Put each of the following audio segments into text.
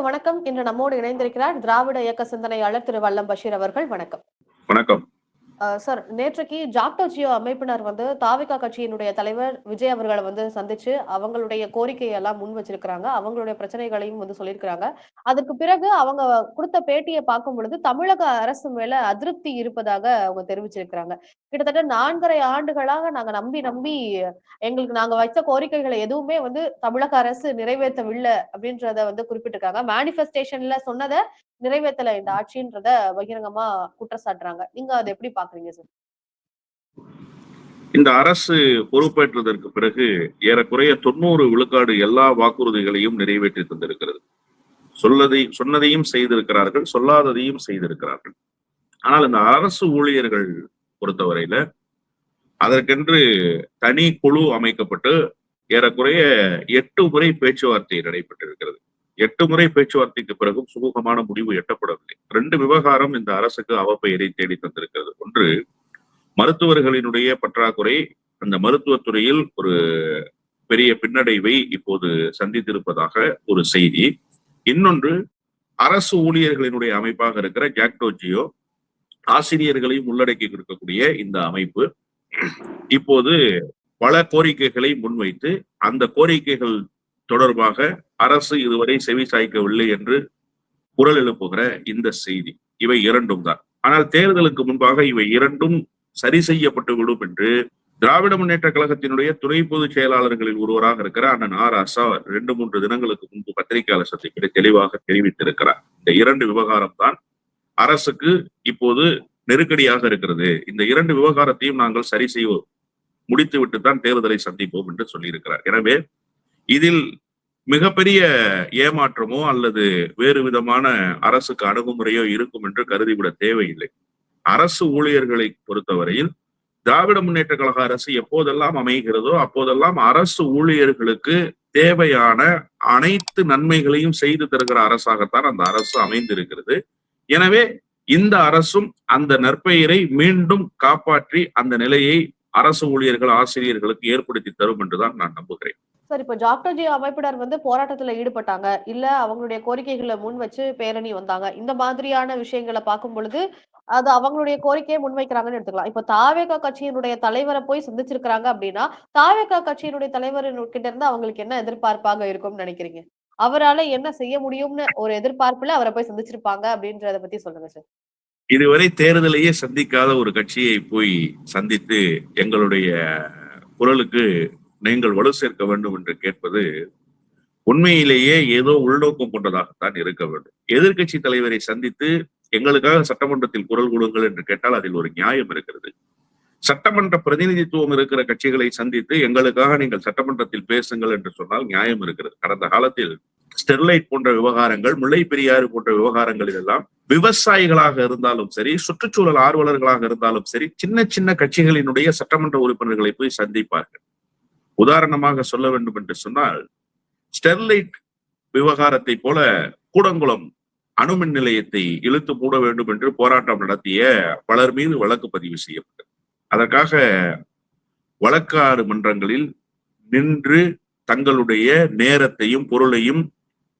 நேயர்களுக்கு வணக்கம். இன்று நம்மோடு இணைந்திருக்கிறார் திராவிட இயக்க சிந்தனையாளர் திரு வல்லம் பஷீர் அவர்கள். வணக்கம். வணக்கம். சார் நேற்றைக்கு ஜாக்டோ ஜியோ அமைப்பினர் வந்து தாவிகா கட்சியினுடைய தலைவர் விஜய் அவர்களை வந்து சந்திச்சு அவங்களுடைய கோரிக்கையை எல்லாம் முன் வச்சிருக்கிறாங்க. அவங்களுடைய பிரச்சனைகளையும் வந்து சொல்லியிருக்கிறாங்க. அதற்கு பிறகு அவங்க கொடுத்த பேட்டியை பார்க்கும் பொழுது தமிழக அரசு மேல அதிருப்தி இருப்பதாக அவங்க தெரிவிச்சிருக்கிறாங்க. கிட்டத்தட்ட நான்கரை ஆண்டுகளாக நாங்க நம்பி நம்பி எங்களுக்கு நாங்க வச்ச கோரிக்கைகளை எதுவுமே வந்து தமிழக அரசு நிறைவேற்றவில்லை அப்படின்றத வந்து குறிப்பிட்டிருக்காங்க. மேனிஃபெஸ்டேஷன்ல சொன்னதை நிறைவேற்றல இந்த ஆட்சின்றத பகிரங்கமா குற்றச்சாட்டுறாங்க. நீங்க அதை எப்படி பாக்குறீங்க சார் இந்த அரசு பொறுப்பேற்றதற்கு பிறகு ஏறக்குறைய தொண்ணூறு விழுக்காடு எல்லா வாக்குறுதிகளையும் நிறைவேற்றி தந்திருக்கிறது. சொல்லதை சொன்னதையும் செய்திருக்கிறார்கள் சொல்லாததையும் செய்திருக்கிறார்கள். ஆனால் இந்த அரசு ஊழியர்கள் பொறுத்தவரையில அதற்கென்று தனி குழு அமைக்கப்பட்டு ஏறக்குறைய எட்டு முறை பேச்சுவார்த்தை நடைபெற்றிருக்கிறது. எட்டு முறை பேச்சுவார்த்தைக்கு பிறகும் சுமூகமான முடிவு எட்டப்படவில்லை. ரெண்டு விவகாரம் இந்த அரசுக்கு அவப்பெயரை தேடி தந்திருக்கிறது. ஒன்று மருத்துவர்களினுடைய பற்றாக்குறை அந்த மருத்துவத்துறையில் ஒரு பெரிய பின்னடைவை இப்போது சந்தித்திருப்பதாக ஒரு செய்தி. இன்னொன்று அரசு ஊழியர்களினுடைய அமைப்பாக இருக்கிற ஜாக்டோஜியோ ஆசிரியர்களையும் உள்ளடக்கி இருக்கக்கூடிய இந்த அமைப்பு இப்போது பல கோரிக்கைகளை முன்வைத்து அந்த கோரிக்கைகள் தொடர்பாக அரசு இதுவரை செவி சாய்க்கவில்லை என்று குரல் எழுப்புகிற இந்த செய்தி. இவை இரண்டும் தான். ஆனால் தேர்தலுக்கு முன்பாக இவை இரண்டும் சரி செய்யப்பட்டுவிடும் என்று திராவிட முன்னேற்ற கழகத்தினுடைய துணை பொதுச் செயலாளர்களில் ஒருவராக இருக்கிற அண்ணன் ஆர் அசா ரெண்டு மூன்று தினங்களுக்கு முன்பு பத்திரிகையாளர் சந்திப்பில் தெளிவாக தெரிவித்திருக்கிறார். இந்த இரண்டு விவகாரம் தான் அரசுக்கு இப்போது நெருக்கடியாக இருக்கிறது. இந்த இரண்டு விவகாரத்தையும் நாங்கள் சரி செய்வோம் முடித்துவிட்டு தான் தேர்தலை சந்திப்போம் என்று சொல்லியிருக்கிறார். எனவே இதில் மிகப்பெரிய ஏமாற்றமோ அல்லது வேறு விதமான அரசுக்கு அணுகுமுறையோ இருக்கும் என்று கருதிவிட தேவையில்லை. அரசு ஊழியர்களை பொறுத்தவரையில் திராவிட முன்னேற்ற கழக அரசு எப்போதெல்லாம் அமைகிறதோ அப்போதெல்லாம் அரசு ஊழியர்களுக்கு தேவையான அனைத்து நன்மைகளையும் செய்து தருகிற அரசாகத்தான் அந்த அரசு அமைந்திருக்கிறது. எனவே இந்த அரசும் அந்த நற்பெயரை மீண்டும் காப்பாற்றி அந்த நிலையை அரசு ஊழியர்கள் ஆசிரியர்களுக்கு ஏற்படுத்தி தரும் என்றுதான் நான் நம்புகிறேன். சார் இப்ப ஜாக்டோ ஜி அமைப்பினர் வந்து போராட்டத்துல ஈடுபட்டாங்க. இல்ல அவங்களுடைய கோரிக்கைகளை முன் வச்சு பேரணி வந்தாங்க. இந்த மாதிரியான விஷயங்களை பார்க்கும் பொழுது அது அவங்களுடைய கோரிக்கையை முன்வைக்கிறாங்கன்னு எடுத்துக்கலாம். இப்ப தாவேகா கட்சியினுடைய தலைவரை போய் சந்திச்சிருக்கிறாங்க அப்படின்னா தாவேகா கட்சியினுடைய தலைவர் கிட்ட இருந்து அவங்களுக்கு என்ன எதிர்பார்ப்பாக இருக்கும்னு நினைக்கிறீங்க? அவரால என்ன செய்ய முடியும்னு ஒரு எதிர்பார்ப்புல அவரை போய் சந்திச்சிருப்பாங்க அப்படின்றத பத்தி சொல்லுங்க சார் இதுவரை தேர்தலையே சந்திக்காத ஒரு கட்சியை போய் சந்தித்து எங்களுடைய குரலுக்கு நீங்கள் வலு சேர்க்க வேண்டும் என்று கேட்பது உண்மையிலேயே ஏதோ உள்நோக்கம் கொண்டதாகத்தான் இருக்க வேண்டும். எதிர்கட்சி தலைவரை சந்தித்து எங்களுக்காக சட்டமன்றத்தில் குரல் கொடுங்கள் என்று கேட்டால் அதில் ஒரு நியாயம் இருக்கிறது. சட்டமன்ற பிரதிநிதித்துவம் இருக்கிற கட்சிகளை சந்தித்து எங்களுக்காக நீங்கள் சட்டமன்றத்தில் பேசுங்கள் என்று சொன்னால் நியாயம் இருக்கிறது. கடந்த காலத்தில் ஸ்டெர்லைட் போன்ற விவகாரங்கள் முல்லை பெரியாறு போன்ற விவகாரங்கள் இதெல்லாம் விவசாயிகளாக இருந்தாலும் சரி சுற்றுச்சூழல் ஆர்வலர்களாக இருந்தாலும் சரி சின்ன சின்ன கட்சிகளினுடைய சட்டமன்ற உறுப்பினர்களை போய் சந்திப்பார்கள். உதாரணமாக சொல்ல வேண்டும் என்று சொன்னால் ஸ்டெர்லைட் விவகாரத்தை போல கூடங்குளம் அணுமின் நிலையத்தை இழுத்து மூட வேண்டும் என்று போராட்டம் நடத்திய பலர் மீது வழக்கு பதிவு செய்யப்பட்டது. அதற்காக வழக்காறு மன்றங்களில் நின்று தங்களுடைய நேரத்தையும் பொருளையும்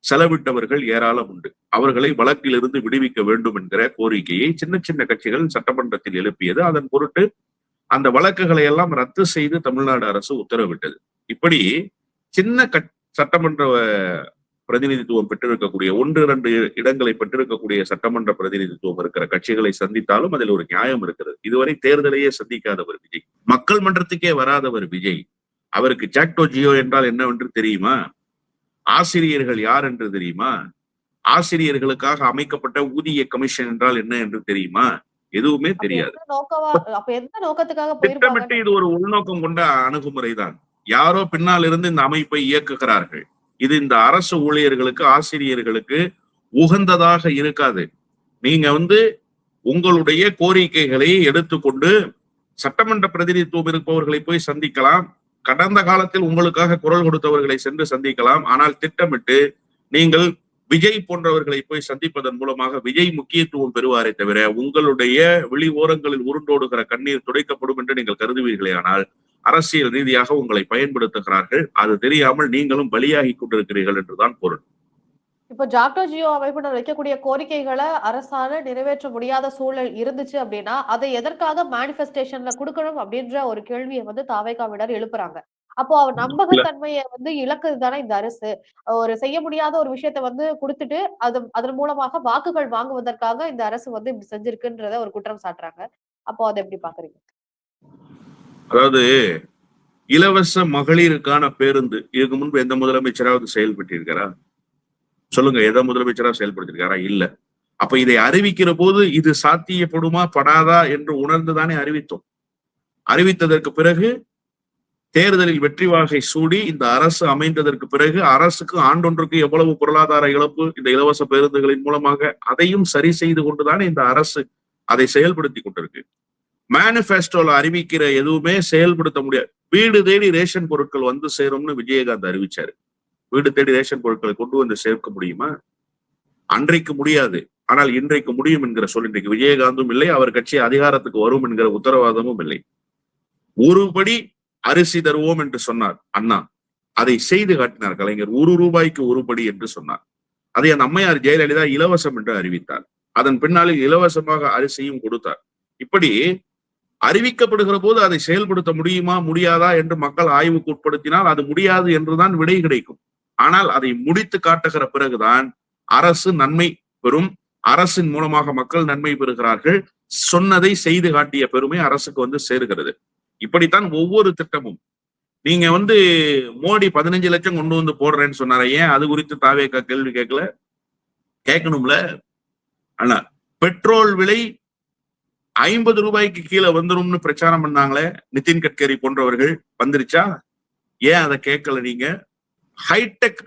செலவிட்டவர்கள் ஏராளம் உண்டு. அவர்களை வழக்கிலிருந்து விடுவிக்க வேண்டும் என்கிற கோரிக்கையை சின்ன சின்ன கட்சிகள் சட்டமன்றத்தில் எழுப்பியது. அதன் பொருட்டு அந்த வழக்குகளை எல்லாம் ரத்து செய்து தமிழ்நாடு அரசு உத்தரவிட்டது. இப்படி சின்ன சட்டமன்ற பிரதிநிதித்துவம் பெற்றிருக்கக்கூடிய ஒன்று இரண்டு இடங்களை பெற்றிருக்கக்கூடிய சட்டமன்ற பிரதிநிதித்துவம் இருக்கிற கட்சிகளை சந்தித்தாலும் அதில் ஒரு நியாயம் இருக்கிறது. இதுவரை தேர்தலையே சந்திக்காதவர் விஜய். மக்கள் மன்றத்துக்கே வராதவர் விஜய். அவருக்கு ஜாக்டோ ஜியோ என்றால் என்னவென்று தெரியுமா? ஆசிரியர்கள் யார் என்று தெரியுமா? ஆசிரியர்களுக்காக அமைக்கப்பட்ட ஊதிய கமிஷன் என்றால் என்ன என்று தெரியுமா? எதுவுமே தெரியாது. திட்டமிட்டு இது ஒரு உள்நோக்கம் கொண்ட அணுகுமுறை தான் யாரோ பின்னால் இருந்து இந்த அமைப்பை இயக்குகிறார்கள். இது இந்த அரசு ஊழியர்களுக்கு ஆசிரியர்களுக்கு உகந்ததாக இருக்காது. நீங்க வந்து உங்களுடைய கோரிக்கைகளை எடுத்துக்கொண்டு சட்டமன்ற பிரதிநிதித்துவம் இருப்பவர்களை போய் சந்திக்கலாம். கடந்த காலத்தில் உங்களுக்காக குரல் கொடுத்தவர்களை சென்று சந்திக்கலாம். ஆனால் திட்டமிட்டு நீங்கள் விஜய் போன்றவர்களை போய் சந்திப்பதன் மூலமாக விஜய் முக்கியத்துவம் பெறுவாரே தவிர உங்களுடைய வெளி ஓரங்களில் உருண்டோடுகிற கண்ணீர் துடைக்கப்படும் என்று நீங்கள் கருதுவீர்களே ஆனால் அரசியல் ரீதியாக உங்களை பயன்படுத்துகிறார்கள் அது தெரியாமல் நீங்களும் பலியாகி கொண்டிருக்கிறீர்கள் என்றுதான் பொருள் இப்ப ஜாக்டோ ஜியோ அமைப்பினர் வைக்கக்கூடிய கோரிக்கைகளை அரசால நிறைவேற்ற முடியாத சூழல் இருந்துச்சு அப்படின்னா, அதை எதற்காக மேனிபெஸ்டேஷன்ல கொடுக்கணும் அப்படின்ற ஒரு கேள்வியை வந்து தாவேகாவினர் எழுப்புறாங்க. அப்போ அவர். நம்பகத்தன்மைய வந்து இழக்குது தானே இந்த அரசு. ஒரு செய்ய முடியாத ஒரு விஷயத்த வந்து குடுத்துட்டு, அது அதன் மூலமாக வாக்குகள் வாங்குவதற்காக இந்த அரசு வந்து இப்படி செஞ்சிருக்குன்றத ஒரு குற்றம் சாட்டுறாங்க. அப்போ அத எப்படி பார்க்குறீங்க? அதாவது இலவச மகளிருக்கான பேருந்து இதுக்கு முன்பு எந்த முதலமைச்சராவது செயல்பட்டிருக்காரா? சொல்லுங்க எந்த முதலமைச்சரா செயல்படுத்திருக்காரா? இல்ல. அப்ப இதை அறிவிக்கிற போது இது சாத்தியப்படுமா படாதா என்று உணர்ந்துதானே அறிவித்தோம். அறிவித்ததற்கு பிறகு தேர்தலில் வெற்றி வாகை சூடி இந்த அரசு அமைந்ததற்கு பிறகு அரசுக்கு ஆண்டொன்றுக்கு எவ்வளவு பொருளாதார இழப்பு இந்த இலவச பேருந்துகளின் மூலமாக அதையும் சரி செய்து கொண்டுதான் இந்த அரசு அதை செயல்படுத்தி கொண்டிருக்கு. மேனிஃபெஸ்டோல அறிவிக்கிற எதுவுமே செயல்படுத்த முடியாது. வீடு தேடி ரேஷன் பொருட்கள் வந்து சேரும்னு விஜயகாந்த் அறிவிச்சாரு. வீடு தேடி ரேஷன் பொருட்களை கொண்டு வந்து சேர்க்க முடியுமா? அன்றைக்கு முடியாது. ஆனால் இன்றைக்கு முடியும் என்கிற சொல் இன்றைக்கு விஜயகாந்தும் இல்லை. அவர் கட்சி அதிகாரத்துக்கு வரும் என்கிற உத்தரவாதமும் இல்லை. ஒருபடி அரிசி தருவோம் என்று சொன்னார் அண்ணா. அதை செய்து காட்டினார் கலைஞர். ஒரு ரூபாய்க்கு ஒரு படி என்று சொன்னார். அதை அந்த அம்மையார் ஜெயலலிதா இலவசம் என்று அறிவித்தார். அதன் பின்னாளில் இலவசமாக அரிசியும் கொடுத்தார். இப்படி அறிவிக்கப்படுகிற போது அதை செயல்படுத்த முடியுமா முடியாதா என்று மக்கள் ஆய்வுக்கு உட்படுத்தினால் அது முடியாது என்றுதான் விடை கிடைக்கும். ஆனால் அதை முடித்து காட்டுகிற பிறகுதான் அரசு நன்மை பெறும். அரசின் மூலமாக மக்கள் நன்மை பெறுகிறார்கள். சொன்னதை செய்து காட்டிய பெருமை அரசுக்கு வந்து சேர்கிறது இப்படித்தான் ஒவ்வொரு திட்டமும். நீங்க வந்து மோடி 15 லட்சம் கொண்டு வந்து போடுறேன்னு சொன்னாரே ஏன் அது குறித்து தாவேகா கேள்வி கேட்கல? கேட்கணும்ல. ஆனா பெட்ரோல் விலை 50 ரூபாய்க்கு கீழே வந்துரும்னு பிரச்சாரம் பண்ணாங்களே நிதின் கட்கரி போன்றவர்கள் வந்துருச்சா? ஏன் அதை கேட்கல நீங்க? ஹைடெக்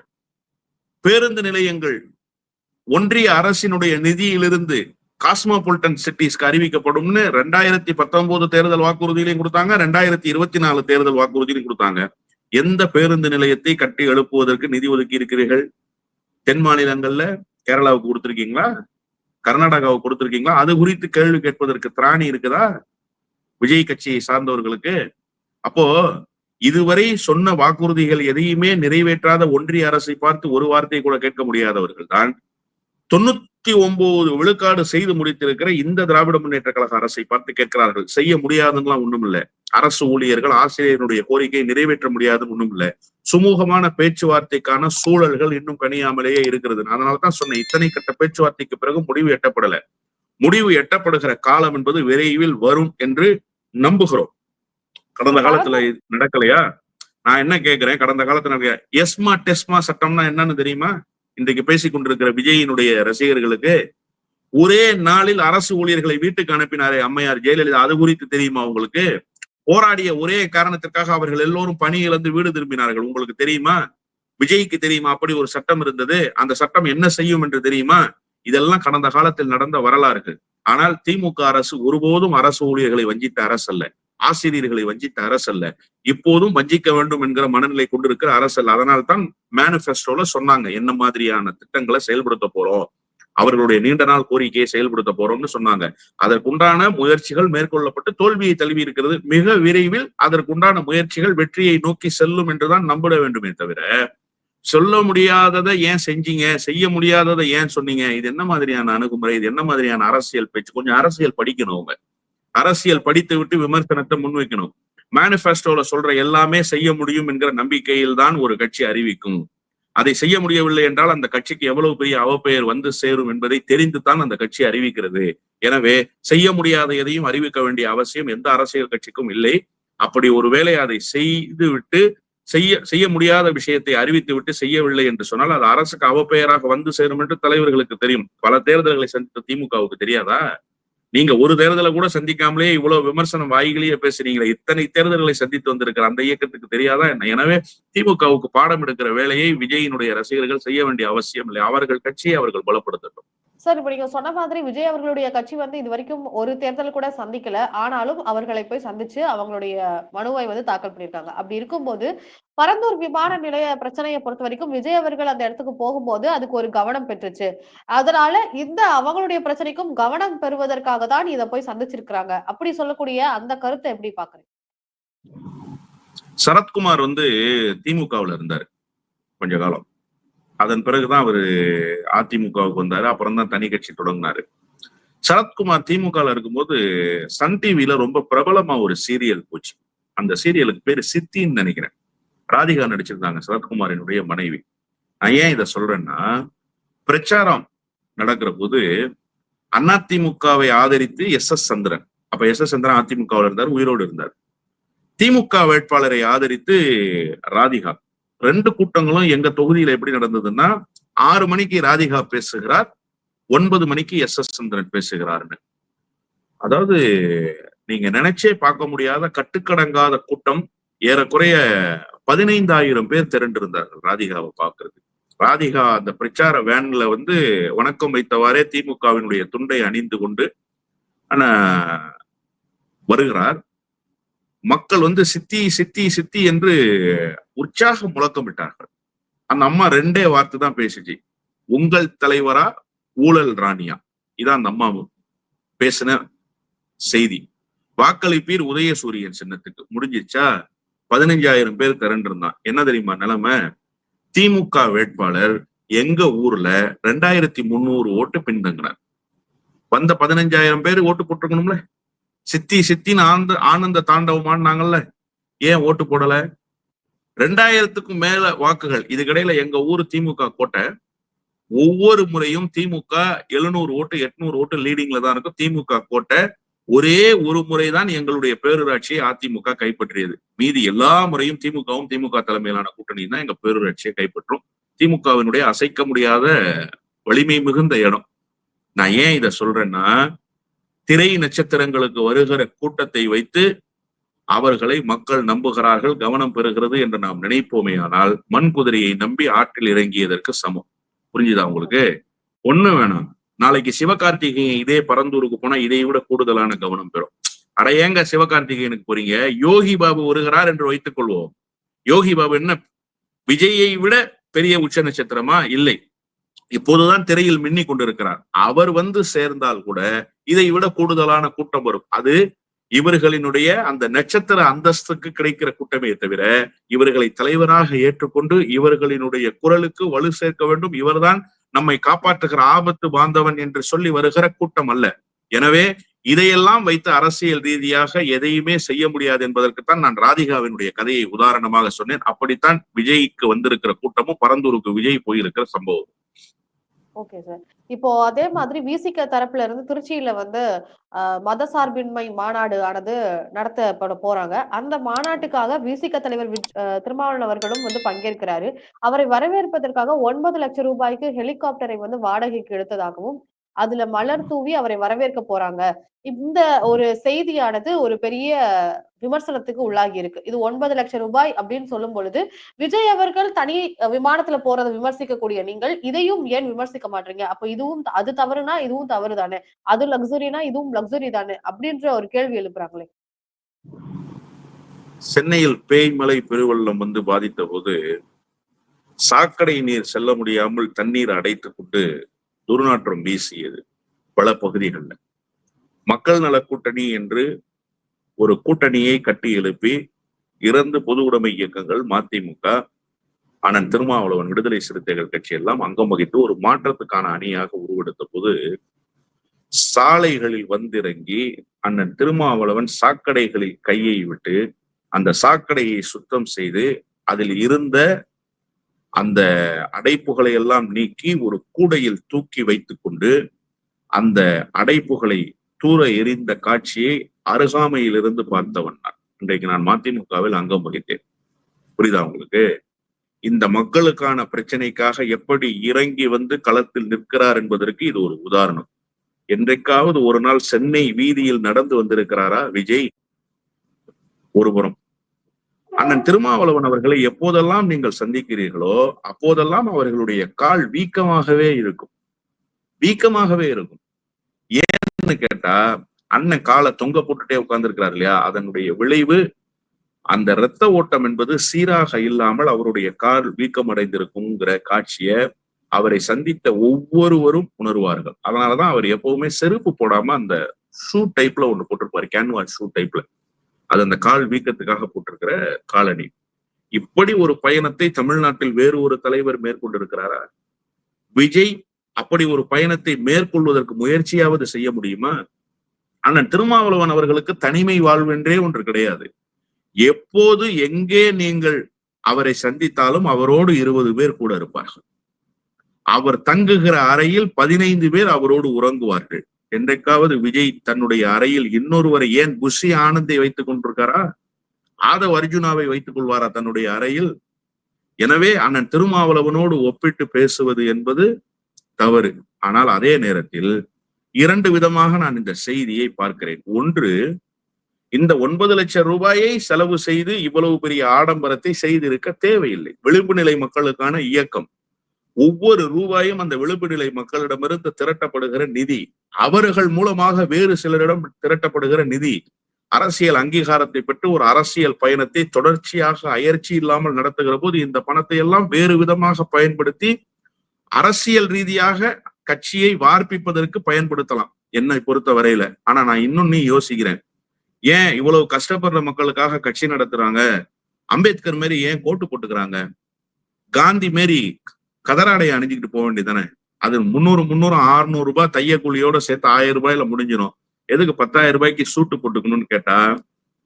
பேருந்து நிலையங்கள் ஒன்றிய அரசினுடைய நிதியிலிருந்து காஸ்மோபொலிட்டன் சிட்டிஸ்க்கு அறிவிக்கப்படும்னு 2019 தேர்தல் வாக்குறுதியிலையும் கொடுத்தாங்க. 2024 தேர்தல் வாக்குறுதியிலையும் கொடுத்தாங்க. எந்த பேருந்து நிலையத்தை கட்டி எழுப்புவதற்கு நிதி ஒதுக்கி இருக்கிறீர்கள்? தென் மாநிலங்கள்ல கேரளாவுக்கு கொடுத்திருக்கீங்களா? கர்நாடகாவுக்கு கொடுத்திருக்கீங்களா? அது குறித்து கேள்வி கேட்பதற்கு திராணி இருக்குதா? விஜய் கட்சியை சார்ந்தவர்களுக்கு. அப்போ இதுவரை சொன்ன வாக்குறுதிகள் எதையுமே நிறைவேற்றாத ஒன்றிய அரசை பார்த்து ஒரு வார்த்தை கூட கேட்க முடியாதவர்கள் தான் 99 விழுக்காடு செய்து முடித்திருக்கிற இந்த திராவிட முன்னேற்ற கழக அரசை பார்த்து கேட்கிறார்கள். செய்ய முடியாதுன்னுலாம் ஒண்ணும் இல்லை அரசு ஊழியர்கள் ஆசிரியருடைய கோரிக்கையை நிறைவேற்ற முடியாதுன்னு ஒண்ணும் இல்லை சுமூகமான பேச்சுவார்த்தைக்கான சூழல்கள் இன்னும் கனியாமலேயே இருக்கிறது. அதனால தான் சொன்னேன் இத்தனை கட்ட பேச்சுவார்த்தைக்கு பிறகு முடிவு எட்டப்படல. முடிவு எட்டப்படுகிற காலம் என்பது விரைவில் வரும் என்று நம்புகிறோம். கடந்த காலத்துல நடக்கலையா? நான் என்ன கேட்கிறேன் கடந்த காலத்துல எஸ்மா டெஸ்மா சட்டம்னா என்னன்னு தெரியுமா? இன்றைக்கு பேசிக் கொண்டிருக்கிற விஜயினுடைய ரசிகர்களுக்கு ஒரே நாளில் அரசு ஊழியர்களை வீட்டுக்கு அனுப்பினாரே அம்மையார் ஜெயலலிதா அது குறித்து தெரியுமா உங்களுக்கு? போராடிய ஒரே காரணத்திற்காக அவர்கள் எல்லோரும் பணி இழந்து வீடு திரும்பினார்கள். உங்களுக்கு தெரியுமா? விஜய்க்கு தெரியுமா அப்படி ஒரு சட்டம் இருந்தது? அந்த சட்டம் என்ன செய்யும் என்று தெரியுமா? இதெல்லாம் கடந்த காலத்தில் நடந்த வரலாறுகள். ஆனால் திமுக அரசு ஒருபோதும் அரசு ஊழியர்களை வஞ்சித்த அரசு அல்ல. ஆசிரியர்களை வஞ்சித்த அரசல்ல இப்போதும் வஞ்சிக்க வேண்டும் என்கிற மனநிலை கொண்டிருக்கிற அரசல்ல அதனால்தான் மேனிஃபெஸ்டோல சொன்னாங்க என்ன மாதிரியான திட்டங்களை செயல்படுத்த போறோம். அவர்களுடைய நீண்ட நாள் கோரிக்கையை செயல்படுத்த போறோம்னு சொன்னாங்க. அதற்குண்டான முயற்சிகள் மேற்கொள்ளப்பட்டு தோல்வியை தழுவி இருக்கிறது. மிக விரைவில் அதற்குண்டான முயற்சிகள் வெற்றியை நோக்கி செல்லும் என்றுதான் நம்பிட வேண்டுமே தவிர சொல்ல முடியாததை ஏன் செஞ்சீங்க? செய்ய முடியாததை ஏன் சொன்னீங்க? இது என்ன மாதிரியான அணுகுமுறை? இது என்ன மாதிரியான அரசியல் பேச்சு? கொஞ்சம் அரசியல் படிக்கணும் அவங்க. அரசியல் படித்து விட்டு விமர்சனத்தை முன்வைக்கணும். மேனிஃபெஸ்டோல சொல்ற எல்லாமே செய்ய முடியும் என்கிற நம்பிக்கையில் தான் ஒரு கட்சி அறிவிக்கும். அதை செய்ய முடியவில்லை என்றால் அந்த கட்சிக்கு எவ்வளவு பெரிய அவப்பெயர் வந்து சேரும் என்பதை தெரிந்து தான் அந்த கட்சி அறிவிக்கிறது. எனவே செய்ய முடியாத எதையும் அறிவிக்க வேண்டிய அவசியம் எந்த அரசியல் கட்சிக்கும் இல்லை. அப்படி ஒருவேளை அதை செய்துவிட்டு செய்ய செய்ய முடியாத விஷயத்தை அறிவித்து விட்டு செய்யவில்லை என்று சொன்னால் அது அரசுக்கு அவப்பெயராக வந்து சேரும் என்று தலைவர்களுக்கு தெரியும். பல தேர்தல்களை சந்தித்த திமுகவுக்கு தெரியாதா? நீங்க ஒரு தேர்தலை கூட சந்திக்காமலே இவ்வளவு விமர்சனம் வாய்களையே பேசுறீங்களே இத்தனை தேர்தல்களை சந்தித்து வந்திருக்கிற அந்த இயக்கத்துக்கு தெரியாதா என்ன? எனவே திமுகவுக்கு பாடம் எடுக்கிற வேலையை விஜயினுடைய ரசிகர்கள் செய்ய வேண்டிய அவசியம் இல்லை. அவர்கள் கட்சியை அவர்கள் பலப்படுத்தட்டும். சார் இப்ப நீங்க சொன்ன மாதிரி விஜய் அவர்களுடைய கட்சி வந்து இது வரைக்கும் ஒரு தேர்தல் கூட சந்திக்கல. ஆனாலும் அவர்களை போய் சந்திச்சு அவங்களுடைய மனுவை வந்து தாக்கல் பண்ணியிருக்காங்க. அப்படி இருக்கும்போது பரந்தூர் விமான நிலைய பிரச்சனையை பொறுத்த வரைக்கும் விஜய் அவர்கள் அந்த இடத்துக்கு போகும்போது அதுக்கு ஒரு கவனம் பெற்றுச்சு. அதனால இந்த அவங்களுடைய பிரச்சனைக்கும் கவனம் பெறுவதற்காக தான் இத போய் சந்திச்சிருக்கிறாங்க. அப்படி சொல்லக்கூடிய அந்த கருத்தை எப்படி பாக்குறீங்க சரத்குமார் வந்து திமுகவுல இருந்தாரு. கொஞ்ச காலம். அதன் பிறகுதான் அவரு அதிமுகவுக்கு வந்தாரு. அப்புறம் தான் தனி கட்சி தொடங்கினாரு. சரத்குமார் திமுக இருக்கும்போது சன் டிவில ரொம்ப பிரபலமா ஒரு சீரியல் போச்சு. அந்த சீரியலுக்கு பேரு சித்தின்னு நினைக்கிறேன். ராதிகா நடிச்சிருந்தாங்க சரத்குமாரினுடைய மனைவி. நான் ஏன் இதை சொல்றேன்னா பிரச்சாரம் நடக்கிற போது அதிமுகவை ஆதரித்து எஸ் எஸ் சந்திரன். அப்ப எஸ் எஸ் சந்திரன் அதிமுகவில் இருந்தார் உயிரோடு இருந்தார். திமுக வேட்பாளரை ஆதரித்து ராதிகா. ரெண்டு கூட்டங்களும் எங்க தொகுதியில எப்படி நடந்ததுன்னா ஆறு மணிக்கு ராதிகா பேசுகிறார் ஒன்பது மணிக்கு எஸ் எஸ் சந்திரன் பேசுகிறார்னு அதாவது நீங்க நினைச்சே பார்க்க முடியாத கட்டுக்கடங்காத கூட்டம் ஏறக்குறைய பதினைந்தாயிரம் பேர் திரண்டிருந்தார்கள் ராதிகாவை பார்க்கறது ராதிகா அந்த பிரச்சார வேன்ல வந்து வணக்கம் வைத்தவாறே திமுகவினுடைய துண்டை அணிந்து கொண்டு ஆனா வருகிறார். மக்கள் வந்து சித்தி சித்தி சித்தி என்று உற்சாக முழக்கமிட்டார்கள் அந்த அம்மா ரெண்டே வார்த்தை தான் பேசுச்சு. உங்கள் தலைவரா ஊழல் ராணியா? இதான் அந்த அம்மா பேசின செய்தி. வாக்களிப்பீர் உதயசூரியன் சின்னத்துக்கு. முடிஞ்சிச்சா பதினஞ்சாயிரம் பேர் திரண்டிருந்தான் என்ன தெரியுமா நிலைமை? திமுக வேட்பாளர் எங்க ஊர்ல ரெண்டாயிரத்தி முந்நூறு ஓட்டு பின்தங்கினார். வந்த பதினஞ்சாயிரம் பேர் ஓட்டு போட்டிருக்கணும்ல? சித்தி சித்தின்னு ஆனந்த ஆனந்த தாண்டவமானாங்கல்ல ஏன் ஓட்டு போடல? ரெண்டாயிரத்துக்கும் மேல வாக்குகள். இதுக்கிடையில எங்க ஊர் திமுக கோட்டை ஒவ்வொரு முறையும் திமுக எழுநூறு ஓட்டு எட்நூறு ஓட்டு லீடிங்ல தான் இருக்கும். திமுக கோட்டை ஒரே ஒரு முறைதான் எங்களுடைய பேரூராட்சியை அதிமுக கைப்பற்றியது. மீதி எல்லா முறையும் திமுகவும் திமுக தலைமையிலான கூட்டணி தான் எங்க பேரூராட்சியை கைப்பற்றும். திமுகவினுடைய அசைக்க முடியாத வலிமை மிகுந்த இடம். நான் ஏன் இதை சொல்றேன்னா திரை நட்சத்திரங்களுக்கு வருகிற கூட்டத்தை வைத்து அவர்களை மக்கள் நம்புகிறார்கள் கவனம் பெறுகிறது என்று நாம் நினைப்போமே ஆனால் மண் குதிரையை நம்பி ஆற்றில் இறங்கியதற்கு சமம். புரிஞ்சுதா உங்களுக்கு? ஒண்ணு வேணாம். நாளைக்கு சிவகார்த்திகேயன் இதே பரந்தூருக்கு போனா இதை விட கூடுதலான கவனம் பெறும். அட ஏங்க சிவகார்த்திகேயனுக்கு போறீங்க? யோகி பாபு வருகிறார் என்று வைத்துக் கொள்வோம். யோகி பாபு என்ன? விஜயை விட பெரிய உச்ச நட்சத்திரமா? இல்லை. இப்போதுதான் திரையில் மின்னி கொண்டிருக்கிறார். அவர் வந்து சேர்ந்தால் கூட இதை விட கூடுதலான கூட்டம் வரும். அது இவர்களினுடைய அந்த நட்சத்திர அந்தஸ்துக்கு கிடைக்கிற கூட்டமே தவிர இவர்களை தலைவராக ஏற்றுக்கொண்டு இவர்களினுடைய குரலுக்கு வலு சேர்க்க வேண்டும். இவர்தான் நம்மை காப்பாற்றுகிற ஆபத்து பாந்தவன் என்று சொல்லி வருகிற கூட்டம் அல்ல. எனவே இதையெல்லாம் வைத்து அரசியல் ரீதியாக எதையுமே செய்ய முடியாது என்பதற்குத்தான் நான் ராதிகாவினுடைய கதையை உதாரணமாக சொன்னேன். அப்படித்தான் விஜய்க்கு வந்திருக்கிற கூட்டமும் பரந்தூருக்கு விஜய் போயிருக்கிற சம்பவம். ஓகே சார் இப்போ அதே மாதிரி விசிக தரப்புல இருந்து திருச்சியில வந்து மத சார்பின்மை மாநாடு ஆனது நடத்தப்பட போறாங்க. அந்த மாநாட்டுக்காக விசிக தலைவர் திருமாவளவன் அவர்களும் வந்து பங்கேற்கிறாரு. அவரை வரவேற்பதற்காக ஒன்பது லட்சம் ரூபாய்க்கு ஹெலிகாப்டரை வந்து வாடகைக்கு எடுத்ததாகவும் அதுல மலர் தூவி அவரை வரவேற்க போறாங்க. இந்த ஒரு செய்தியானது ஒரு பெரிய விமர்சனத்துக்கு உள்ளாகி இருக்கு. இது ஒன்பது லட்சம் ரூபாய் அப்படின்னு சொல்லும் பொழுது விஜய் அவர்கள் தனி விமானத்துல போறதை விமர்சிக்கக்கூடிய நீங்கள் இதையும் ஏன் விமர்சிக்க மாட்டீங்க? அப்ப இதுவும் அது தவறுனா இதுவும் தவறு தானே அது லக்ஸுரினா இதுவும் லக்ஸுரி தானே? அப்படின்ற ஒரு கேள்வி எழுப்புறாங்களே. சென்னையில் பேய்மலை பெருவெள்ளம் வந்து பாதித்த போது சாக்கடை நீர் செல்ல முடியாமல் தண்ணீர் அடைத்துக் கொண்டு துர்நாற்றம் வீசியது பல பகுதிகளில். மக்கள் நல கூட்டணி என்று ஒரு கூட்டணியை கட்டி எழுப்பி இறந்து பொது உடைமை இயக்கங்கள் மதிமுக அண்ணன் திருமாவளவன் விடுதலை சிறுத்தைகள் கட்சி எல்லாம் அங்கம் வகித்து ஒரு மாற்றத்துக்கான அணியாக உருவெடுத்த போது சாலைகளில் வந்திறங்கி அண்ணன் திருமாவளவன் சாக்கடைகளில் கையை விட்டு அந்த சாக்கடையை சுத்தம் செய்து அதில் இருந்த அந்த அடைப்புகளை எல்லாம் நீக்கி ஒரு கூடையில் தூக்கி வைத்துக்கொண்டு அந்த அடைப்புகளை தூர எரிந்த காட்சியை அருகாமையில் இருந்து பார்த்தவன் நான். இன்றைக்கு நான் மதிமுகவில் அங்கம் வகித்தேன். புரியுதா உங்களுக்கு? இந்த மக்களுக்கான பிரச்சனைக்காக எப்படி இறங்கி வந்து களத்தில் நிற்கிறார் என்பதற்கு இது ஒரு உதாரணம். என்றைக்காவது ஒரு நாள் சென்னை வீதியில் நடந்து வந்திருக்கிறாரா விஜய்? ஒருபுறம் அண்ணன் திருமாவளவன் அவர்களை எப்போதெல்லாம் நீங்கள் சந்திக்கிறீர்களோ அப்போதெல்லாம் அவர்களுடைய கால் வீக்கமாகவே இருக்கும். வீக்கமாகவே இருக்கும். ஏன்னு கேட்டா அண்ணன் காலை தொங்க போட்டுட்டே உட்கார்ந்துருக்கிறார் இல்லையா? அதனுடைய விளைவு அந்த இரத்த ஓட்டம் என்பது சீராக இல்லாமல் அவருடைய கால் வீக்கம் அடைந்திருக்குங்கிற காட்சியை அவரை சந்தித்த ஒவ்வொருவரும் உணர்வார்கள். அதனாலதான் அவர் எப்பவுமே செருப்பு போடாம அந்த ஷூ டைப்ல ஒண்ணு போட்டிருப்பாரு. கேன்வாஸ் ஷூ டைப்ல. அது அந்த கால் வீக்கத்துக்காக போட்டிருக்கிற காலணி இப்படி ஒரு பயணத்தை தமிழ்நாட்டில் வேறு ஒரு தலைவர் மேற்கொண்டிருக்கிறாரா? விஜய் அப்படி ஒரு பயணத்தை மேற்கொள்வதற்கு முயற்சியாவது செய்ய முடியுமா? அண்ணன் திருமாவளவன் அவர்களுக்கு தனிமை வாழ்வென்றே ஒன்று கிடையாது. எப்போது எங்கே நீங்கள் அவரை சந்தித்தாலும் அவரோடு இருபது பேர் கூட இருப்பார்கள். அவர் தங்குகிற அறையில் பதினைந்து பேர் அவரோடு உறங்குவார்கள். என்றைக்காவது விஜய் தன்னுடைய அறையில் இன்னொருவரை ஏன் குஷி ஆனந்தை வைத்துக் கொண்டிருக்காரா? ஆதவ் அர்ஜுனாவை வைத்துக் கொள்வாரா தன்னுடைய அறையில்? எனவே அண்ணன் திருமாவளவனோடு ஒப்பிட்டு பேசுவது என்பது தவறு. ஆனால் அதே நேரத்தில் இரண்டு விதமாக நான் இந்த செய்தியை பார்க்கிறேன். ஒன்று இந்த ஒன்பது லட்சம் ரூபாயை செலவு செய்து இவ்வளவு பெரிய ஆடம்பரத்தை செய்திருக்க தேவையில்லை. விளிம்பு நிலை மக்களுக்கான இயக்கம். ஒவ்வொரு ரூபாயும் அந்த விளிம்பு நிலை மக்களிடமிருந்து திரட்டப்படுகிற நிதி அவர்கள் மூலமாக வேறு சிலரிடம் திரட்டப்படுகிற நிதி அரசியல் அங்கீகாரத்தை பெற்று ஒரு அரசியல் பயணத்தை தொடர்ச்சியாக அயற்சி இல்லாமல் நடத்துகிற போது இந்த பணத்தை எல்லாம் வேறு விதமாக பயன்படுத்தி அரசியல் ரீதியாக கட்சியை வார்ப்பிப்பதற்கு பயன்படுத்தலாம். என்னை பொறுத்த வரையில ஆனா நான் இன்னும் நீ யோசிக்கிறேன். ஏன் இவ்வளவு கஷ்டப்படுற மக்களுக்காக கட்சி நடத்துறாங்க? அம்பேத்கர் மாரி ஏன் கோட்டு போட்டுக்கிறாங்க? காந்தி மாரி கதராடையை அணிஞ்சுக்கிட்டு போக வேண்டியதானே அது முந்நூறு முந்நூறு அறுநூறு ரூபாய் தைய கூலியோட சேர்த்து ஆயிரம் ரூபாயில முடிஞ்சிடும். எதுக்கு பத்தாயிரம் ரூபாய்க்கு சூட்டு போட்டுக்கணும்னு கேட்டா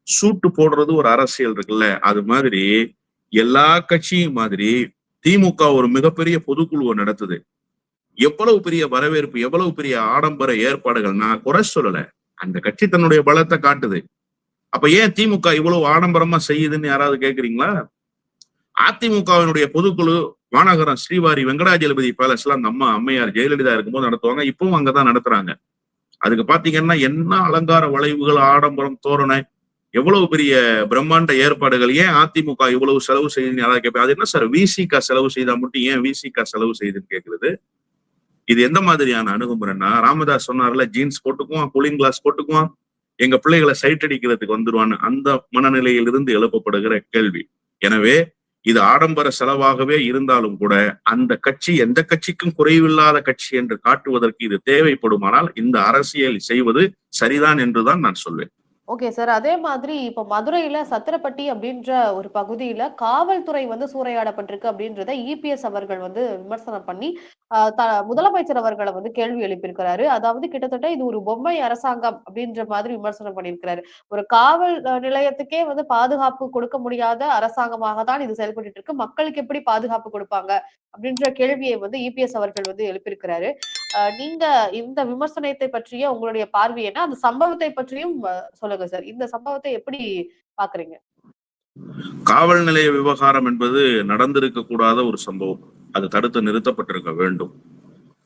சூட்டு போடுறது ஒரு அரசியல் இருக்குல்ல. அது மாதிரி எல்லா கட்சியும் மாதிரி திமுக ஒரு மிகப்பெரிய பொதுக்குழுவை நடத்துது. எவ்வளவு பெரிய வரவேற்பு எவ்வளவு பெரிய ஆடம்பர ஏற்பாடுகள் நான் குறை சொல்லல. அந்த கட்சி தன்னுடைய பலத்தை காட்டுது. அப்ப ஏன் திமுக இவ்வளவு ஆடம்பரமா செய்யுதுன்னு யாராவது கேக்குறீங்களா? அதிமுகவினுடைய பொதுக்குழு மாநகரம் ஸ்ரீவாரி வெங்கடாஜலபதி பேலஸ்ல அந்த அம்மா அம்மையார் ஜெயலலிதா இருக்கும்போது நடத்துவாங்க. இப்பவும் அங்கதான் நடத்துறாங்க. அதுக்கு பாத்தீங்கன்னா என்ன அலங்கார வளைவுகள் ஆடம்பரம் தோரணை எவ்வளவு பெரிய பிரம்மாண்ட ஏற்பாடுகள் ஏன் அதிமுக இவ்வளவு செலவு செய்யுதுன்னு யாராவது கேட்பேன் அது என்ன சார் விசிகா செலவு செய்தா மட்டும் ஏன் விசிகா செலவு செய்யுதுன்னு கேக்குறது? இது எந்த மாதிரியான அணுகுமுறைன்னா ராமதாஸ் சொன்னார்ல ஜீன்ஸ் போட்டுக்குவான் கூலிங் கிளாஸ் போட்டுக்குவான் எங்க பிள்ளைகளை சைட் அடிக்கிறதுக்கு வந்துருவான்னு அந்த மனநிலையிலிருந்து எழுப்பப்படுகிற கேள்வி. எனவே இது ஆடம்பர செலவாகவே இருந்தாலும் கூட அந்த கட்சி எந்த கட்சிக்கும் குறைவில்லாத கட்சி என்று காட்டுவதற்கு இது தேவைப்படுமானால் இந்த அரசியல் செய்வது சரிதான் என்றுதான் நான் சொல்வேன். ஓகே சார் அதே மாதிரி இப்போ மதுரையில சத்திரப்பட்டி அப்படின்ற ஒரு பகுதியில காவல்துறை வந்து சூறையாடப்பட்டிருக்கு அப்படின்றத இபிஎஸ் அவர்கள் வந்து விமர்சனம் பண்ணி ஆஹ் த முதலமைச்சர் அவர்களை வந்து கேள்வி எழுப்பியிருக்கிறாரு. அதாவது கிட்டத்தட்ட இது ஒரு பொம்மை அரசாங்கம் அப்படின்ற மாதிரி விமர்சனம் பண்ணியிருக்கிறாரு. ஒரு காவல் நிலையத்துக்கே வந்து பாதுகாப்பு கொடுக்க முடியாத அரசாங்கமாக தான் இது செயல்பட்டு இருக்கு. மக்களுக்கு எப்படி பாதுகாப்பு கொடுப்பாங்க அப்படின்ற கேள்வியை வந்து இபிஎஸ் அவர்கள் வந்து எழுப்பியிருக்கிறாரு. நீங்க இந்த விமர்சனத்தை பற்றிய உங்களுடைய பார்வை என்ன? அந்த சம்பவத்தை பற்றியும் சொல்லுங்க சார். இந்த சம்பவத்தை எப்படி பாக்குறீங்க? காவல் நிலைய விவகாரம் என்பது நடந்திருக்க கூடாத ஒரு சம்பவம். அது தடுத்து நிறுத்தப்பட்டிருக்க வேண்டும்.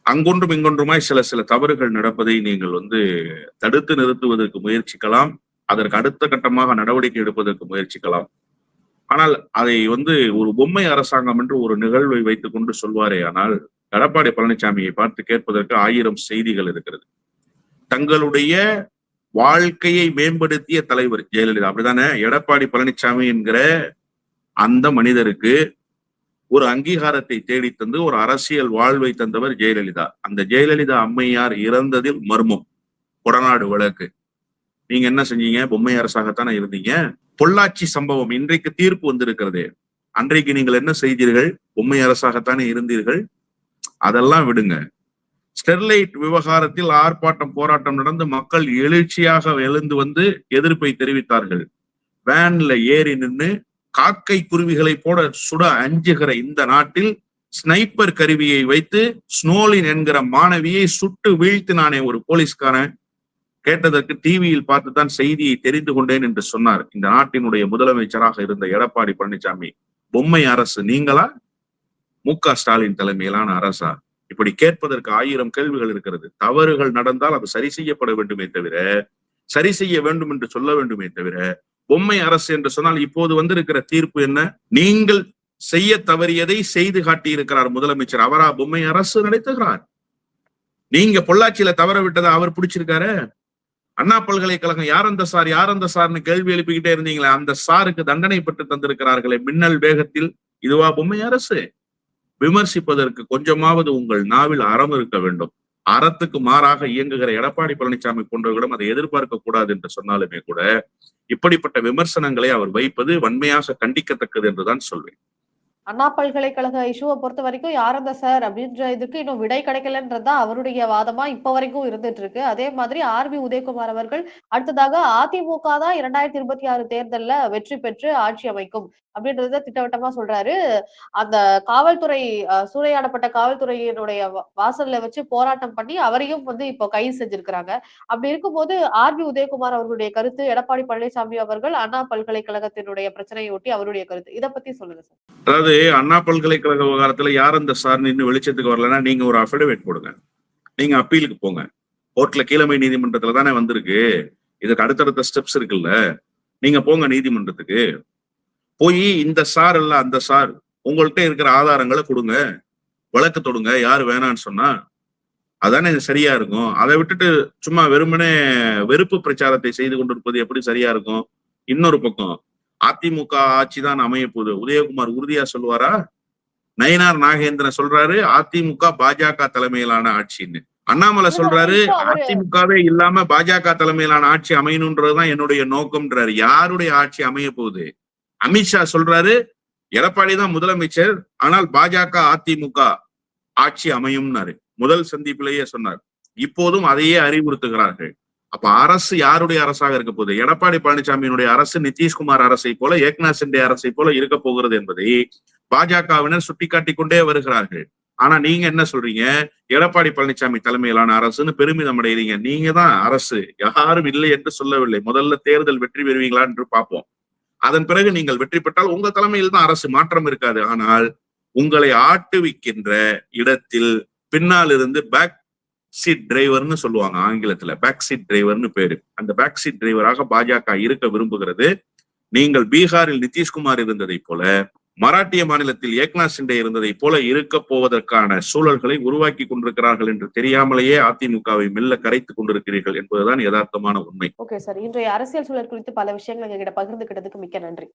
அங்கொன்றும் இங்கொன்றுமாய் சில சில தவறுகள் நடப்பதை நீங்கள் வந்து தடுத்து நிறுத்துவதற்கு முயற்சிக்கலாம். அதற்கு அடுத்த கட்டமாக நடவடிக்கை எடுப்பதற்கு முயற்சிக்கலாம். ஆனால் அதை வந்து ஒரு பொம்மை அரசாங்கம் என்று ஒரு நிகழ்வை வைத்துக் கொண்டு சொல்வாரே ஆனால் எடப்பாடி பழனிசாமியை பார்த்து கேட்பதற்கு ஆயிரம் செய்திகள் இருக்கிறது. தங்களுடைய வாழ்க்கையை மேம்படுத்திய தலைவர் ஜெயலலிதா. அப்படிதானே? எடப்பாடி பழனிசாமி என்கிற அந்த மனிதருக்கு ஒரு அங்கீகாரத்தை தேடித்தந்து ஒரு அரசியல் வாழ்வை தந்தவர் ஜெயலலிதா. அந்த ஜெயலலிதா அம்மையார் இறந்ததில் மர்மம். கொடநாடு வழக்கு. நீங்க என்ன செஞ்சீங்க? பொம்மை அரசாகத்தானே இருந்தீங்க? பொள்ளாச்சி சம்பவம் இன்றைக்கு தீர்ப்பு வந்திருக்கிறது. அன்றைக்கு நீங்கள் என்ன செய்தீர்கள்? பொம்மை அரசாகத்தானே இருந்தீர்கள். அதெல்லாம் விடுங்க. ஸ்டெர்லைட் விவகாரத்தில் ஆர்ப்பாட்டம் போராட்டம் நடந்து மக்கள் எழுச்சியாக எழுந்து வந்து எதிர்ப்பை தெரிவித்தார்கள். வேன்ல ஏறி நின்று காக்கை குருவிகளை போட சுட அஞ்சுகிற இந்த நாட்டில் ஸ்னைப்பர் கருவியை வைத்து ஸ்னோலின் என்கிற மாணவியை சுட்டு வீழ்த்தினானே ஒரு போலீஸ்காரன். கேட்டதற்கு டிவியில் பார்த்துதான் செய்தியை தெரிந்து கொண்டேன் என்று சொன்னார். இந்த நாட்டினுடைய முதலமைச்சராக இருந்த எடப்பாடி பழனிசாமி. பொம்மை அரசு நீங்களா? மு க ஸ்டாலின் தலைமையிலான அரசா? இப்படி கேட்பதற்கு ஆயிரம் கேள்விகள் இருக்கிறது. தவறுகள் நடந்தால் அது சரி செய்யப்பட வேண்டுமே தவிர சரி செய்ய வேண்டும் என்று சொல்ல வேண்டுமே தவிர பொம்மை அரசு என்று சொன்னால் இப்போது வந்திருக்கிற தீர்ப்பு என்ன? நீங்கள் செய்ய தவறியதை செய்து காட்டியிருக்கிறார் முதலமைச்சர். அவரா பொம்மை அரசு நடத்துகிறார். நீங்க பொள்ளாச்சியில தவற விட்டதை அவர் பிடிச்சிருக்காரு? அண்ணா பல்கலைக்கழகம் யார் அந்த சார் யார் அந்த சார்னு கேள்வி எழுப்பிக்கிட்டே இருந்தீங்களே? அந்த சாருக்கு தண்டனை பெற்று தந்திருக்கிறார்களே மின்னல் வேகத்தில். இதுவா பொம்மை அரசு? விமர்சிப்பதற்கு கொஞ்சமாவது உங்கள் நாவில் அறம் இருக்க வேண்டும். அறத்துக்கு மாறாக இயங்குகிற எடப்பாடி பழனிசாமி போன்றவர்களிடம் அதை எதிர்பார்க்க கூடாது என்று சொன்னாலுமே கூட இப்படிப்பட்ட விமர்சனங்களை அவர் வைப்பது வன்மையாக கண்டிக்கத்தக்கது என்றுதான் சொல்வேன். அண்ணா பல்கலைக்கழக இஷ்யூவை பொறுத்த வரைக்கும் யார் அந்த சார் அப்படின்ற இதுக்கு இன்னும் விடை கிடைக்கலன்றதுதான் அவருடைய வாதமா இப்ப வரைக்கும் இருந்துட்டு இருக்கு. அதே மாதிரி ஆர் பி உதயகுமார் அவர்கள் அடுத்ததாக அதிமுக தான் இரண்டாயிரத்தி இருபத்தி ஆறு தேர்தல்ல வெற்றி பெற்று ஆட்சி அமைக்கும். அப்படின்றத திட்டவட்டமா சொல்றாரு. அந்த காவல்துறை அஹ், சூறையாடப்பட்ட காவல்துறையினுடைய வாசல்ல வச்சு போராட்டம் பண்ணி அவரையும் வந்து இப்போ கைது செஞ்சிருக்கிறாங்க. அப்படி இருக்கும்போது ஆர் பி உதயகுமார் அவர்களுடைய கருத்து எடப்பாடி பழனிசாமி அவர்கள் அண்ணா பல்கலைக்கழகத்தினுடைய பிரச்சனையை ஒட்டி அவருடைய கருத்து. இத பத்தி சொல்லுங்க சார். அதாவது அண்ணா பல்கலைக்கழக விவகாரத்துல யார் அந்த சார் நின்று வெளிச்சத்துக்கு வரலன்னா நீங்க ஒரு அஃபிடவிட் போடுங்க. நீங்க அப்பீலுக்கு போங்க. கோர்ட்ல கீழமை நீதிமன்றத்துல தானே வந்திருக்கு. இதுக்கு அடுத்தடுத்த ஸ்டெப்ஸ் இருக்குல்ல. நீங்க போங்க நீதிமன்றத்துக்கு. போய் இந்த சார் இல்ல அந்த சார். உங்கள்கிட்ட இருக்கிற ஆதாரங்களை கொடுங்க. வழக்கு தொடுங்க. யார் வேணான்னு சொன்னா அதானே சரியா இருக்கும். அதை விட்டுட்டு சும்மா வெறுமனே வெறுப்பு பிரச்சாரத்தை செய்து கொண்டிருப்பது எப்படி சரியா இருக்கும்? இன்னொரு பக்கம் அதிமுக ஆட்சி தான் அமைய போகுது. உதயகுமார் உறுதியா சொல்லுவாரா? நயினார் நாகேந்திரன் சொல்றாரு அதிமுக பாஜக தலைமையிலான ஆட்சின்னு. அண்ணாமலை சொல்றாரு அதிமுகவே இல்லாம பாஜக தலைமையிலான ஆட்சி அமையணுன்றதுதான் என்னுடைய நோக்கம்ன்றாரு. யாருடைய ஆட்சி அமைய போகுது? அமித்ஷா சொல்றாரு எடப்பாடி தான் முதலமைச்சர் ஆனால் பாஜக அதிமுக ஆட்சி அமையும்னாரு. முதல் சந்திப்பிலேயே சொன்னார். இப்போதும் அதையே அறிவுறுத்துகிறார்கள். அப்ப அரசு யாருடைய அரசாக இருக்க போகுது? எடப்பாடி பழனிசாமியினுடைய அரசு நிதிஷ்குமார் அரசை போல ஏக்நாத் சிண்டே அரசை போல இருக்க போகிறது என்பதை பாஜகவினர் சுட்டிக்காட்டி கொண்டே வருகிறார்கள். ஆனா நீங்க என்ன சொல்றீங்க? எடப்பாடி பழனிசாமி தலைமையிலான அரசுன்னு பெருமிதம் அடைகிறீங்க நீங்க தான் அரசு. யாரும் இல்லை என்று சொல்லவில்லை. முதல்ல தேர்தல் வெற்றி பெறுவீங்களா என்று பார்ப்போம். அதன் பிறகு நீங்கள் வெற்றி பெற்றால் உங்க தலைமையில் தான் அரசு மாற்றம் இருக்காது. ஆனால் உங்களை ஆட்டுவிக்கின்ற இடத்தில் பின்னால் இருந்து பேக் சீட் டிரைவர்னு சொல்லுவாங்க ஆங்கிலத்துல. பேக் சீட் டிரைவர்னு பேரு. அந்த பேக் சீட் டிரைவராக பாஜக இருக்க விரும்புகிறது. நீங்கள் பீகாரில் நிதிஷ்குமார் இருந்ததை போல மராட்டிய மாநிலத்தில் ஏக்நாத் சிண்டே இருந்ததை போல இருக்க போவதற்கான சூழல்களை உருவாக்கி கொண்டிருக்கிறார்கள் என்று தெரியாமலேயே அதிமுகவை மெல்ல கரைத்துக் கொண்டிருக்கிறீர்கள் என்பதுதான் யதார்த்தமான உண்மை. ஓகே சார் இன்றைய அரசியல் சூழல் குறித்து பல விஷயங்கள் எங்ககிட்ட பகிர்ந்துகிட்டதுக்கு மிக்க நன்றி.